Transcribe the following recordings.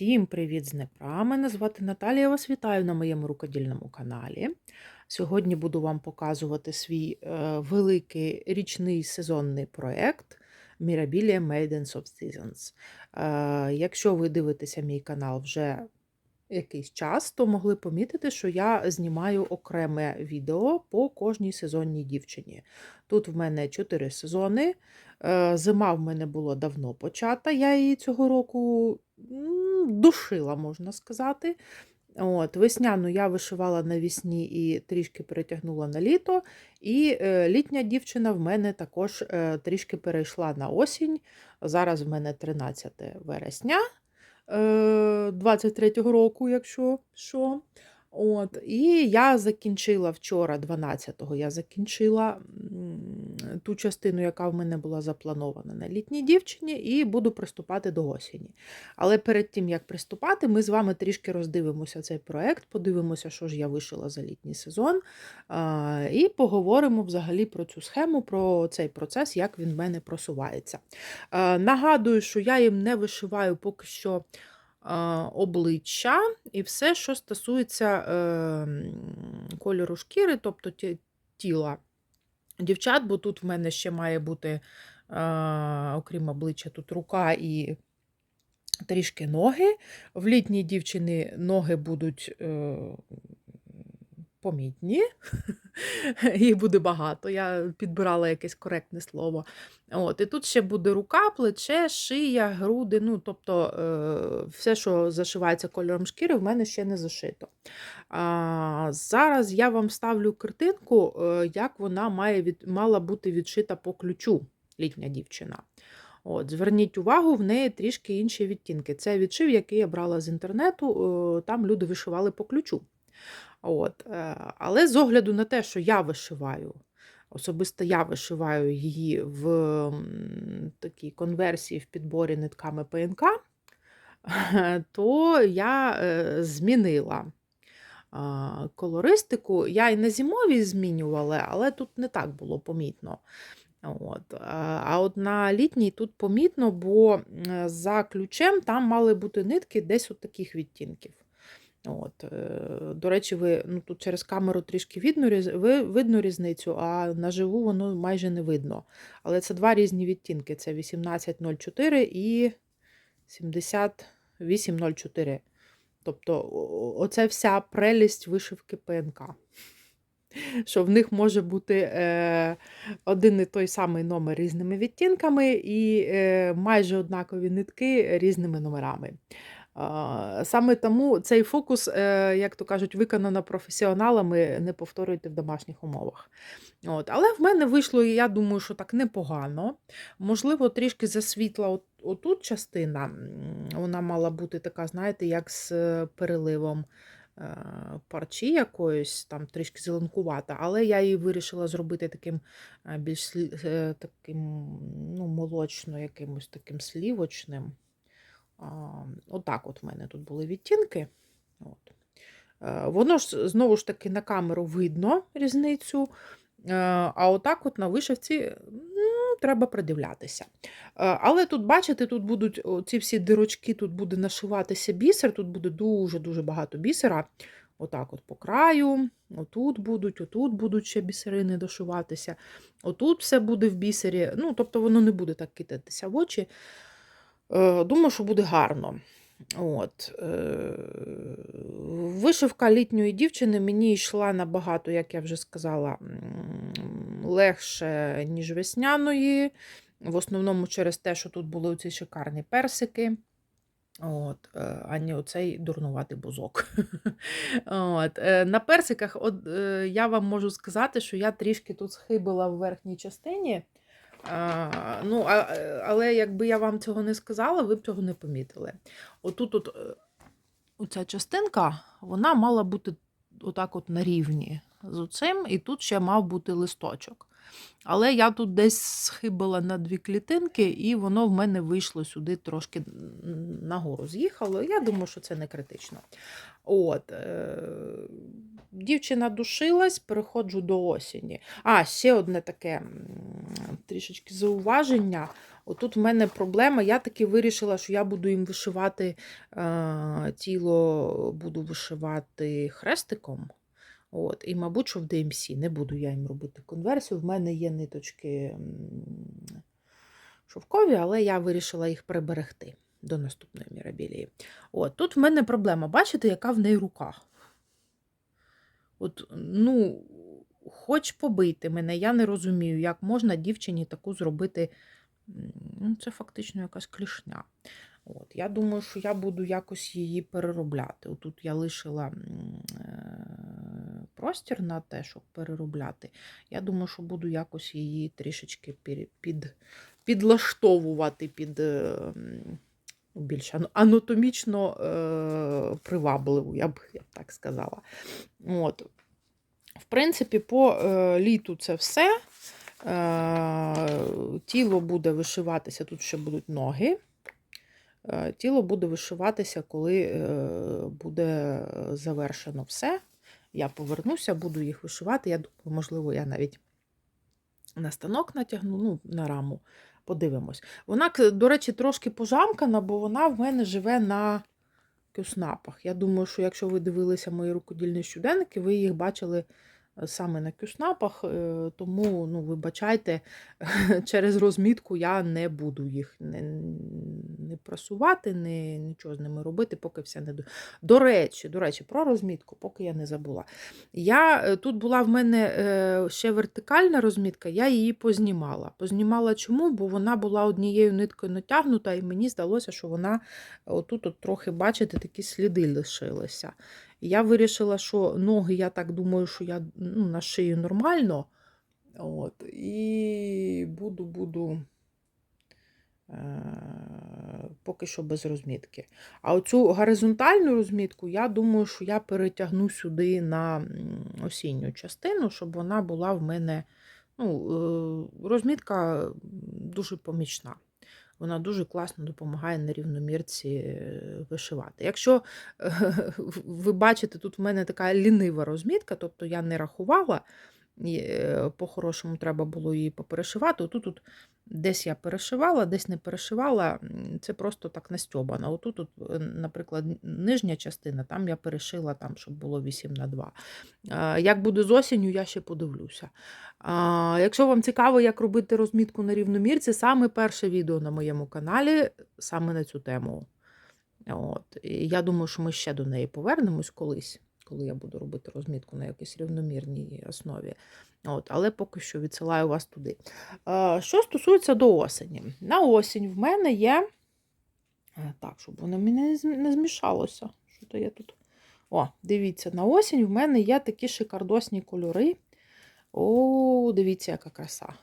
Всім привіт з Днепра! Мене звати Наталія. Я вас вітаю на моєму рукодільному каналі. Сьогодні буду вам показувати свій е, великий річний сезонний проєкт Mirabilia Made in Soft Seasons. Е, якщо ви дивитеся мій канал вже якийсь час, то могли помітити, що я знімаю окреме відео по кожній сезонній дівчині. Тут в мене 4 сезони. Е, Зима в мене була давно почата, я її цього року душила, можна сказати. От, Весняну я вишивала навісні і трішки перетягнула на літо. І е, літня дівчина в мене також е, трішки перейшла на осінь. Зараз в мене 13 вересня е, 23-го року, якщо що. От, І я закінчила вчора, 12-го, я закінчила ту частину, яка в мене була запланована на літній дівчині, і буду приступати до осені. Але перед тим, як приступати, ми з вами трішки роздивимося цей проект, подивимося, що ж я вишила за літній сезон, і поговоримо взагалі про цю схему, про цей процес, як він в мене просувається. Нагадую, що я їм не вишиваю поки що обличчя і все, що стосується е, кольору шкіри, тобто тіла дівчат, бо тут в мене ще має бути, а, окрім обличчя, тут рука і трішки ноги. В літній дівчини ноги будуть е, помітні, їх буде багато. Я підбирала якесь коректне слово. От, і тут ще буде рука, плече, шия, груди. Ну, тобто е, все, що зашивається кольором шкіри, в мене ще не зашито. А, зараз я вам ставлю картинку, е, як вона має від, мала бути відшита по ключу літня дівчина. От, Зверніть увагу, в неї трішки інші відтінки. Це відшив, який я брала з інтернету, е, там люди вишивали по ключу. От, е, але з огляду на те, що я вишиваю, особисто я вишиваю її в такій конверсії в підборі нитками ПНК, то я е, змінила колористику. Я і на зимовій змінювала, але тут не так було помітно. От. А а от на літній тут помітно, бо за ключем там мали бути нитки десь от таких відтінків. От, е, до речі, ви ну, тут через камеру трішки видно, ви, видно різницю, а наживу воно майже не видно. Але це два різні відтінки: це 1804 і 7804. Тобто, оце вся прелість вишивки ПНК. Що в них може бути е, один і той самий номер різними відтінками, і е, майже однакові нитки різними номерами. Саме тому цей фокус, е, як то кажуть, виконано професіоналами, не повторюйте в домашніх умовах. От. Але в мене вийшло, я думаю, що так непогано. Можливо, трішки засвітла от, отут частина. Вона мала бути така, знаєте, як з е, переливом е, парчі якоїсь, там трішки зеленкувата, але я її вирішила зробити таким більш таким, ну, молочно, якимось таким слівочним. Отак от в мене тут були відтінки. От. Е, Воно ж знову ж таки на камеру видно різницю. е, А отак от на вишивці м, треба придивлятися. Е, Але тут, бачите, тут будуть ці всі дирочки, тут буде нашиватися бісер, тут буде дуже-дуже багато бісера. Отак от по краю, отут будуть, отут будуть ще бісерини дошиватися, отут все буде в бісері. Ну, тобто воно не буде так кидатися в очі. Е, Думаю, що буде гарно. От. е, Вишивка літньої дівчини мені йшла набагато, як я вже сказала, легше, ніж весняної. В основному через те, що тут були ці шикарні персики. От, е, а оцей дурнуватий бузок. От, на персиках от, я вам можу сказати, що я трішки тут схибила в верхній частині. Ну, а, е, але якби я вам цього не сказала, ви б цього не помітили. Отут от, е, оця частинка, вона мала бути отак от на рівні з оцим, і тут ще мав бути листочок. Але я тут десь схибила на дві клітинки, і воно в мене вийшло сюди трошки нагору з'їхало. Я думаю, що це не критично. От, е, дівчина душилась, переходжу до осені. А, ще одне таке трішечки зауваження. Отут в мене проблема. Я таки вирішила, що я буду їм вишивати е, тіло, буду вишивати хрестиком. От, І, мабуть, що в DMC не буду я їм робити конверсію. В мене є ниточки шовкові, але я вирішила їх приберегти до наступної мірабілії. От, тут в мене проблема. Бачите, яка в неї рука? От, ну, хоч побити мене, я не розумію, як можна дівчині таку зробити. Ну, це фактично якась клішня. От, я думаю, що я буду якось її переробляти. Отут я лишила е, простір на те, щоб переробляти. Я думаю, що буду якось її трішечки під, підлаштовувати під е, більш анатомічно е, привабливу, я б, я так сказала. От. В принципі, по е, літу це все. Е, тіло буде вишиватися, тут ще будуть ноги. Е, Тіло буде вишиватися, коли е, буде завершено все. Я повернуся, буду їх вишивати. Я можливо, я навіть на станок натягну, ну, на раму. Подивимось. Вона, до речі, трошки пожамкана, бо вона в мене живе на кюснапах. Я думаю, що якщо ви дивилися мої рукодільні щоденники, ви їх бачили е, саме на кюснапах, е, тому ну, вибачайте, через розмітку я не буду їх не, не прасувати, не, нічого з ними робити, поки все не до. До речі, до речі, про розмітку, поки я не забула. Я, е, тут була в мене е, ще вертикальна розмітка, я її познімала. Познімала чому? Бо вона була однією ниткою натягнута, і мені здалося, що вона отут от трохи, бачите, такі сліди лишилися. Я вирішила, що ноги, я так думаю, що я ну, на шию нормально. От, і буду, буду е, поки що без розмітки. А оцю горизонтальну розмітку, я думаю, що я перетягну сюди на осінню частину, щоб вона була в мене. Ну, е, розмітка дуже помічна. Вона дуже класно допомагає на рівномірці е, вишивати. Якщо ви бачите, тут в мене така лінива розмітка, тобто я не рахувала, по-хорошому треба було її поперешивати. Отут тут десь я перешивала, десь не перешивала, це просто так настьобано. Отут, тут, е, наприклад, нижня частина, там я перешила, там, щоб було 8 на 2. Е, Як буде з осінню, я ще подивлюся. Якщо вам цікаво, як робити розмітку на рівномірці, саме перше відео на моєму каналі саме на цю тему. От. Я думаю, що ми ще до неї повернемось колись, коли я буду робити розмітку на якійсь рівномірній основі. От. Але поки що відсилаю вас туди. Що стосується до осені. На осінь в мене є. Е, Так, щоб воно мені не не змішалося. Що то я тут? О, дивіться, на осінь в мене є такі шикардосні кольори. О, дивіться, яка краса.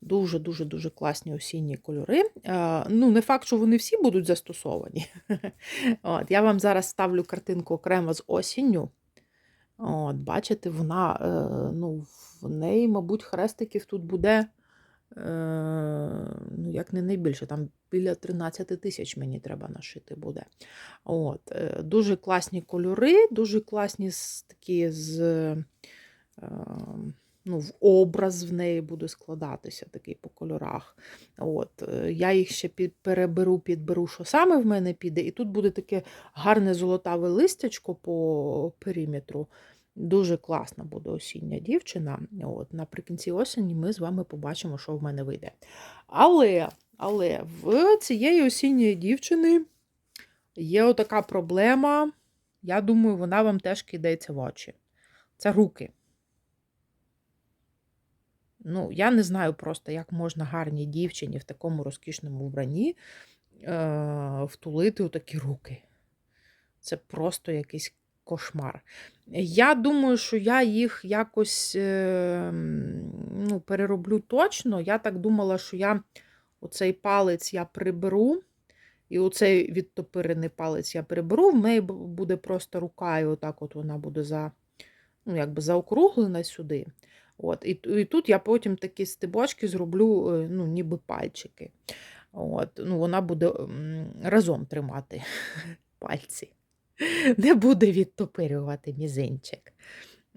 Дуже-дуже-дуже класні осінні кольори. Е, Ну, не факт, що вони всі будуть застосовані. От, я вам зараз ставлю картинку окремо з осінню. От, бачите, вона, е, ну, в неї, мабуть, хрестиків тут буде, е, ну, як не найбільше, там біля 13 тисяч мені треба нашити буде. От, дуже класні кольори, дуже класні такі з. Ну, в образ в неї буде складатися такий по кольорах. От, е, я їх ще переберу, підберу, що саме в мене піде. І тут буде таке гарне золотаве листячко по периметру. Дуже класна буде осіння дівчина. От, наприкінці осені ми з вами побачимо, що в мене вийде. Але, але в цієї осінньої дівчини є отака проблема. Я думаю, вона вам теж кидається в очі. Це руки. Ну, я не знаю просто, як можна гарній дівчині в такому розкішному вбранні е, втулити у такі руки. Це просто якийсь кошмар. Я думаю, що я їх якось е, ну, перероблю точно. Я так думала, що я оцей палець я приберу. І оцей відтопирений палець я приберу, в неї буде просто рука, і отак от вона буде за, ну, якби заокруглена сюди. От, і, і тут я потім такі стебочки зроблю, е, ну, ніби пальчики. От, ну, вона буде разом тримати пальці. Не буде відтопирювати мізинчик.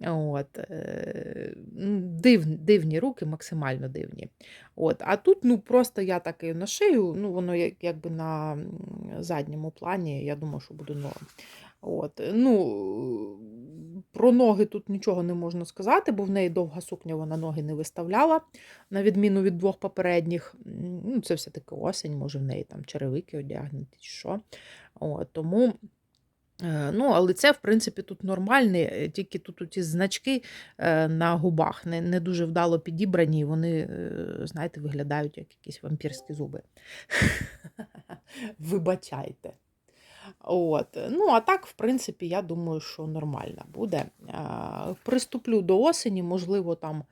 От, е, див, дивні руки, максимально дивні. От, а тут ну, просто я так на шию, ну, воно як, якби на задньому плані, я думаю, що буде норм. От, ну, про ноги тут нічого не можна сказати, бо в неї довга сукня, вона ноги не виставляла, на відміну від двох попередніх. Ну, це все-таки осінь, може в неї там черевики одягнуті чи що. От, тому. Е, Ну, але це, в принципі, тут нормальне, е, тільки тут ці значки е, на губах не, не дуже вдало підібрані, і вони, знаєте, виглядають як якісь вампірські зуби. Вибачайте. От. Ну, а так, в принципі, я думаю, що нормально буде. Приступлю до осені, можливо, там,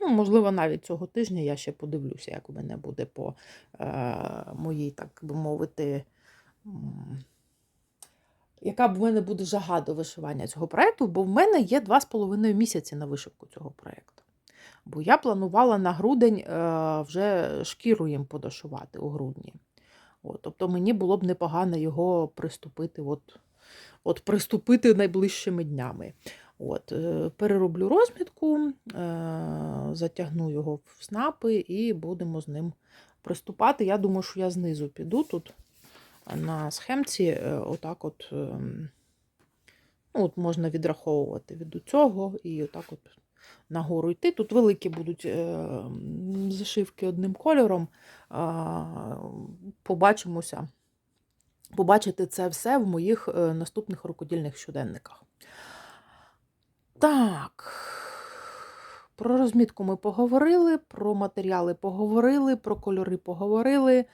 ну, можливо, навіть цього тижня я ще подивлюся, як у мене буде по е, моїй, так би мовити. яка б в мене буде жага до вишивання цього проєкту, бо в мене є два з половиною місяці на вишивку цього проєкту. Бо я планувала на грудень е, вже шкіру їм подошивати у грудні. От, тобто мені було б непогано його приступити, от, от приступити найближчими днями. От, е, перероблю розмітку, е, затягну його в снапи і будемо з ним приступати. Я думаю, що я знизу піду тут на схемці, е, отак от, ем, ну, от можна відраховувати від цього і отак от нагору йти. Тут великі будуть е, зашивки одним кольором. Е, Побачимося. Побачите це все в моїх е, наступних рукодільних щоденниках. Так. Про розмітку ми поговорили, про матеріали поговорили, про кольори поговорили,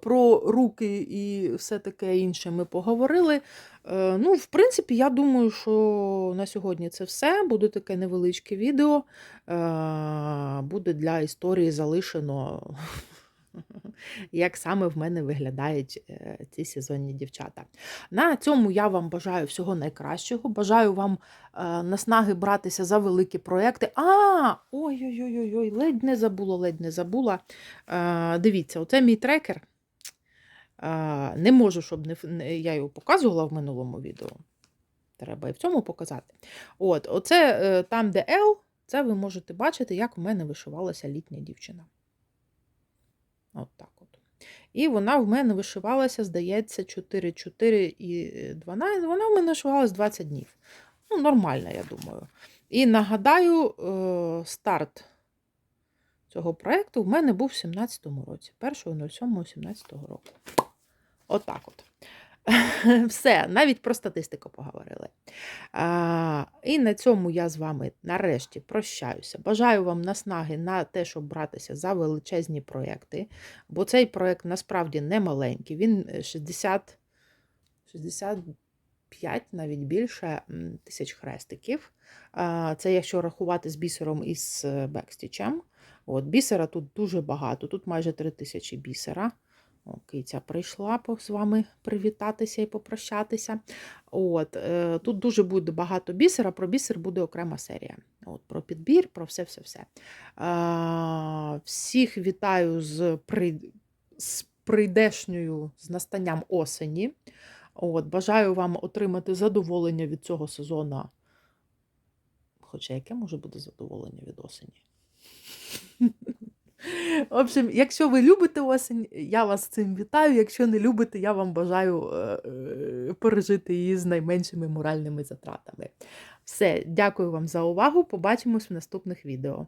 про руки і все таке інше ми поговорили. Е, Ну, в принципі, я думаю, що на сьогодні це все. Буде таке невеличке відео. Е, Буде для історії залишено, як саме в мене виглядають е, ці сезонні дівчата. На цьому я вам бажаю всього найкращого. Бажаю вам е, наснаги братися за великі проекти. А, ой-ой-ой, ледь не забула, ледь не забула. Е, Дивіться, оце мій трекер. Не можу, щоб не, я його показувала в минулому відео. Треба і в цьому показати. От, оце там, де L, це ви можете бачити, як в мене вишивалася літня дівчина. От так от. І вона в мене вишивалася, здається, 4, 4 і 12. Вона в мене вишивалася 20 днів. Ну, нормально, я думаю. І нагадаю, е, старт цього проєкту в мене був в 17-му році, 1.07.17 року. Отак от. Все, навіть про статистику поговорили. А, і на цьому я з вами нарешті прощаюся. Бажаю вам наснаги на те, щоб братися за величезні проєкти, бо цей проєкт насправді не маленький. Він е, 60, 65, навіть більше тисяч хрестиків. А, Це якщо рахувати з бісером і з е, бекстічем. От, бісера тут дуже багато, тут майже 3 тисячі бісера. Киця прийшла з вами привітатися і попрощатися. От, е, тут дуже буде багато бісера, про бісер буде окрема серія. От, про підбір, про все-все-все. Е, всіх вітаю з, при, з прийдешньою, з настанням осені. От, бажаю вам отримати задоволення від цього сезону. Хоча яке може бути задоволення від осені? В общем, якщо ви любите осінь, я вас цим вітаю. Якщо не любите, я вам бажаю е, е, пережити її з найменшими моральними затратами. Все, дякую вам за увагу. Побачимось в наступних відео.